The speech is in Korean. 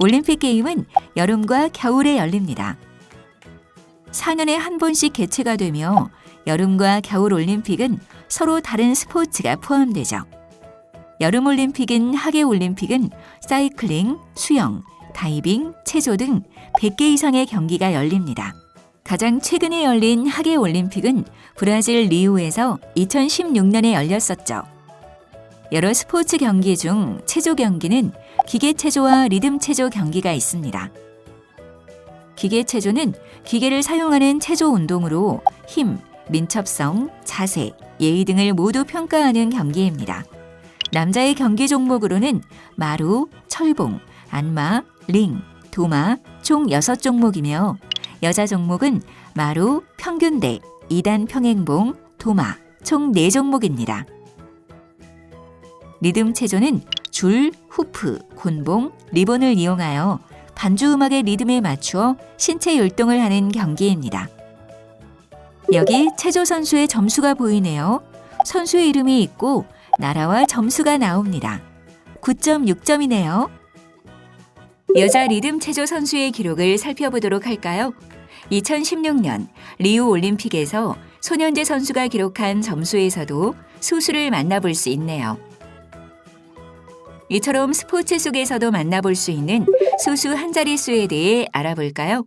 올림픽 게임은 여름과 겨울에 열립니다. 4년에 한 번씩 개최가 되며 여름과 겨울 올림픽은 서로 다른 스포츠가 포함되죠. 여름 올림픽인 하계 올림픽은 사이클링, 수영, 다이빙, 체조 등 100개 이상의 경기가 열립니다. 가장 최근에 열린 하계 올림픽은 브라질 리우에서 2016년에 열렸었죠. 여러 스포츠 경기 중 체조 경기는 기계 체조와 리듬 체조 경기가 있습니다. 기계 체조는 기계를 사용하는 체조 운동으로 힘, 민첩성, 자세, 예의 등을 모두 평가하는 경기입니다. 남자의 경기 종목으로는 마루, 철봉, 안마, 링, 도마 총 6종목이며 여자 종목은 마루, 평균대, 2단 평행봉, 도마 총 4종목입니다. 리듬 체조는 줄, 후프, 곤봉, 리본을 이용하여 반주 음악의 리듬에 맞추어 신체 율동을 하는 경기입니다. 여기 체조 선수의 점수가 보이네요. 선수의 이름이 있고 나라와 점수가 나옵니다. 9.6점이네요. 여자 리듬 체조 선수의 기록을 살펴보도록 할까요? 2016년 리우 올림픽에서 손현재 선수가 기록한 점수에서도 수수를 만나볼 수 있네요. 이처럼 스포츠 속에서도 만나볼 수 있는 소수 한 자릿수에 대해 알아볼까요?